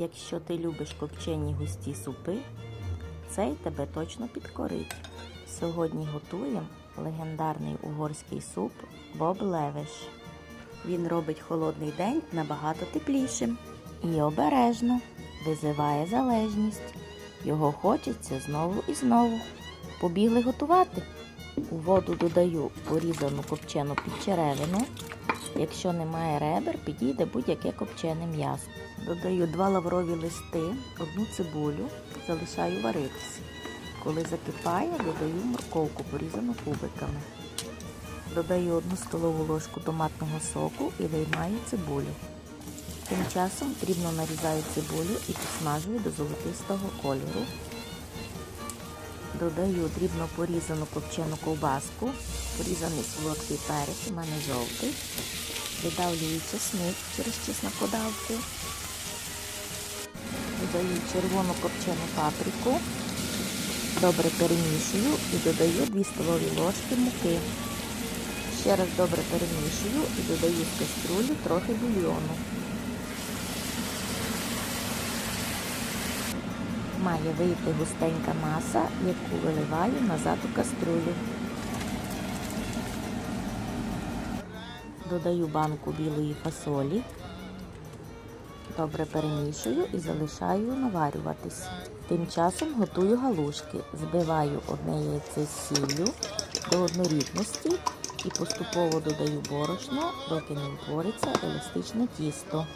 Якщо ти любиш копчені густі супи, цей тебе точно підкорить. Сьогодні готуємо легендарний угорський суп Боб Левиш. Він робить холодний день набагато теплішим і обережно визиває залежність. Його хочеться знову і знову. Побігли готувати. У воду додаю порізану копчену підчеревину. Якщо немає ребер, підійде будь-яке копчене м'ясо. Додаю два лаврові листи, одну цибулю, залишаю варитися. Коли закипає, додаю морковку, порізану кубиками. Додаю одну столову ложку томатного соку і виймаю цибулю. Тим часом дрібно нарізаю цибулю і підсмажую до золотистого кольору. Додаю дрібно порізану копчену ковбаску, порізаний солодкий перець, у мене жовтий. Видавлюю чесник через чеснокодавку. Додаю червону копчену паприку. Добре перемішую і додаю 2 столові ложки муки. Ще раз добре перемішую і додаю в каструлю трохи бульйону. Має вийти густенька маса, яку виливаю назад у каструлю. Додаю банку білої фасолі. Добре перемішую і залишаю наварюватись. Тим часом готую галушки. Збиваю одне яйце з сіллю до однорідності і поступово додаю борошно, доки не утвориться еластичне тісто.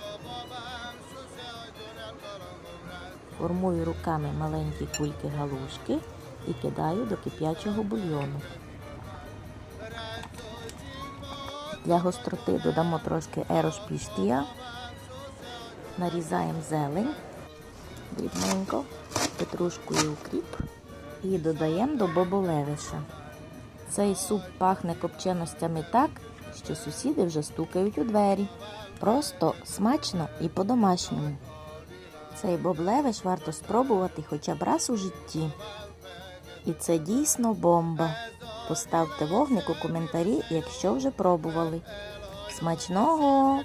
Формую руками маленькі кульки галушки і кидаю до кип'ячого бульйону. Для гостроти додамо трошки ерошпіштія, нарізаємо зелень дрібненько, петрушку і укріп і додаємо до боболевиша. Цей суп пахне копченостями так, що сусіди вже стукають у двері. Просто смачно і по-домашньому. Цей боблевиш варто спробувати хоча б раз у житті. І це дійсно бомба. Поставте вогник у коментарі, якщо вже пробували. Смачного!